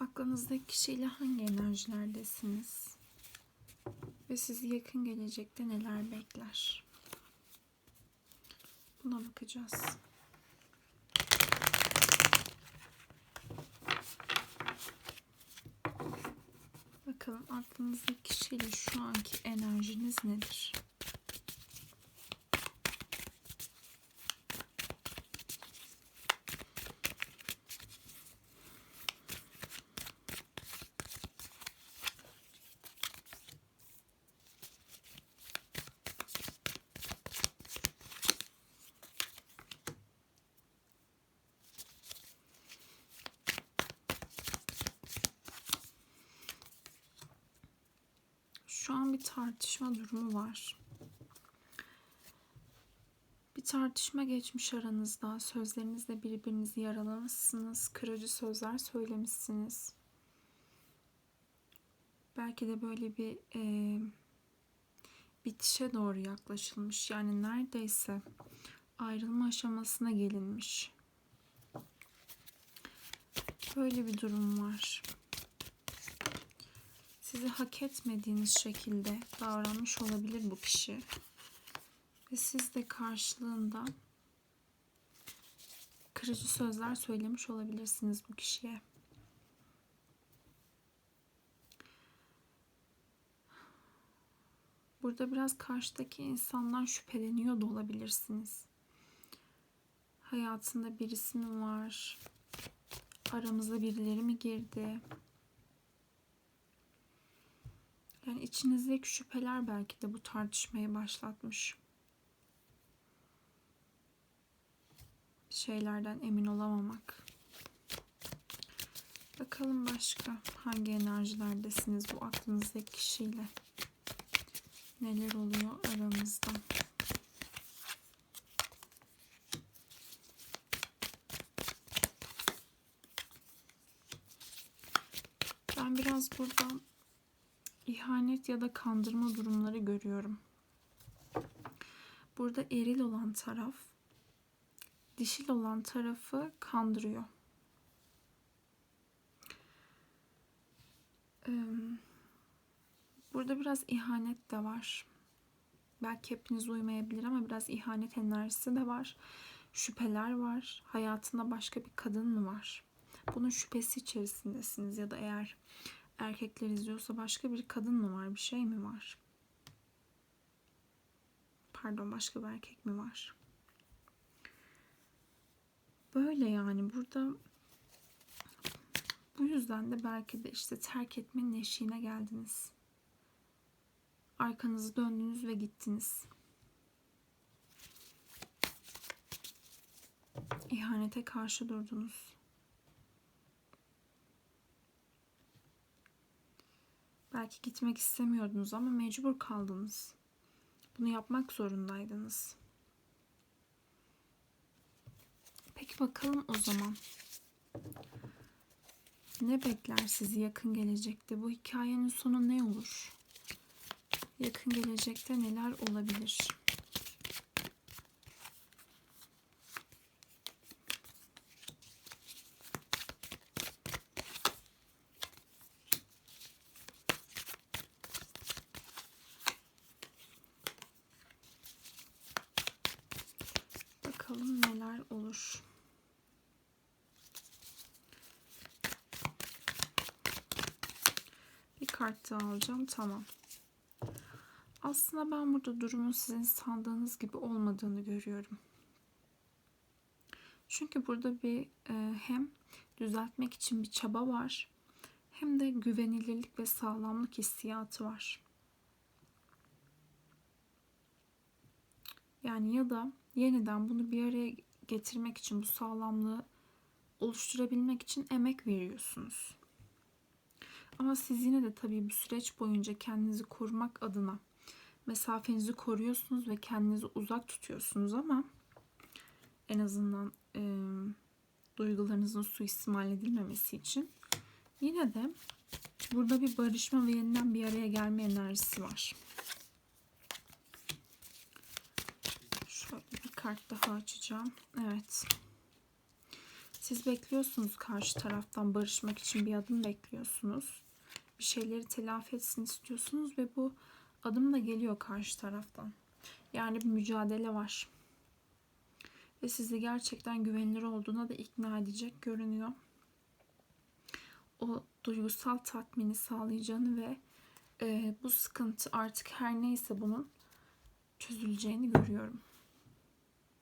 Aklınızdaki kişiyle hangi enerjilerdesiniz? Ve sizi yakın gelecekte neler bekler? Buna bakacağız. Bakalım aklınızdaki kişiyle şu anki enerjiniz nedir? Şu an bir tartışma durumu var. Bir tartışma geçmiş aranızda. Sözlerinizle birbirinizi yaralamışsınız. Kırıcı sözler söylemişsiniz. Belki de böyle bir e, bitişe doğru yaklaşılmış. Yani neredeyse ayrılma aşamasına gelinmiş. Böyle bir durum var sizi hak etmediğiniz şekilde davranmış olabilir bu kişi. Ve siz de karşılığında kırıcı sözler söylemiş olabilirsiniz bu kişiye. Burada biraz karşıdaki insandan şüpheleniyor da olabilirsiniz. Hayatında birisi mi var? Aramıza birileri mi girdi? Yani içinizdeki şüpheler belki de bu tartışmayı başlatmış. Şeylerden emin olamamak. Bakalım başka hangi enerjilerdesiniz bu aklınızdaki kişiyle? Neler oluyor aramızda? Ben biraz buradan ihanet ya da kandırma durumları görüyorum. Burada eril olan taraf dişil olan tarafı kandırıyor. Burada biraz ihanet de var. Belki hepiniz uymayabilir ama biraz ihanet enerjisi de var. Şüpheler var. Hayatında başka bir kadın mı var? Bunun şüphesi içerisindesiniz ya da eğer erkekler izliyorsa başka bir kadın mı var? Bir şey mi var? Pardon başka bir erkek mi var? Böyle yani burada bu yüzden de belki de işte terk etmenin eşiğine geldiniz. Arkanızı döndünüz ve gittiniz. İhanete karşı durdunuz. Belki gitmek istemiyordunuz ama mecbur kaldınız. Bunu yapmak zorundaydınız. Peki bakalım o zaman. Ne bekler sizi yakın gelecekte? Bu hikayenin sonu ne olur? Yakın gelecekte neler olabilir? Bakalım neler olur. Bir kart daha alacağım. Tamam. Aslında ben burada durumun sizin sandığınız gibi olmadığını görüyorum. Çünkü burada bir e, hem düzeltmek için bir çaba var hem de güvenilirlik ve sağlamlık hissiyatı var. Yani ya da yeniden bunu bir araya getirmek için bu sağlamlığı oluşturabilmek için emek veriyorsunuz. Ama siz yine de tabii bu süreç boyunca kendinizi korumak adına mesafenizi koruyorsunuz ve kendinizi uzak tutuyorsunuz ama en azından e, duygularınızın suistimal edilmemesi için yine de burada bir barışma ve yeniden bir araya gelme enerjisi var. Kart daha açacağım. Evet. Siz bekliyorsunuz karşı taraftan barışmak için bir adım bekliyorsunuz. Bir şeyleri telafi etsin istiyorsunuz ve bu adım da geliyor karşı taraftan. Yani bir mücadele var. Ve sizi gerçekten güvenilir olduğuna da ikna edecek görünüyor. O duygusal tatmini sağlayacağını ve e, bu sıkıntı artık her neyse bunun çözüleceğini görüyorum.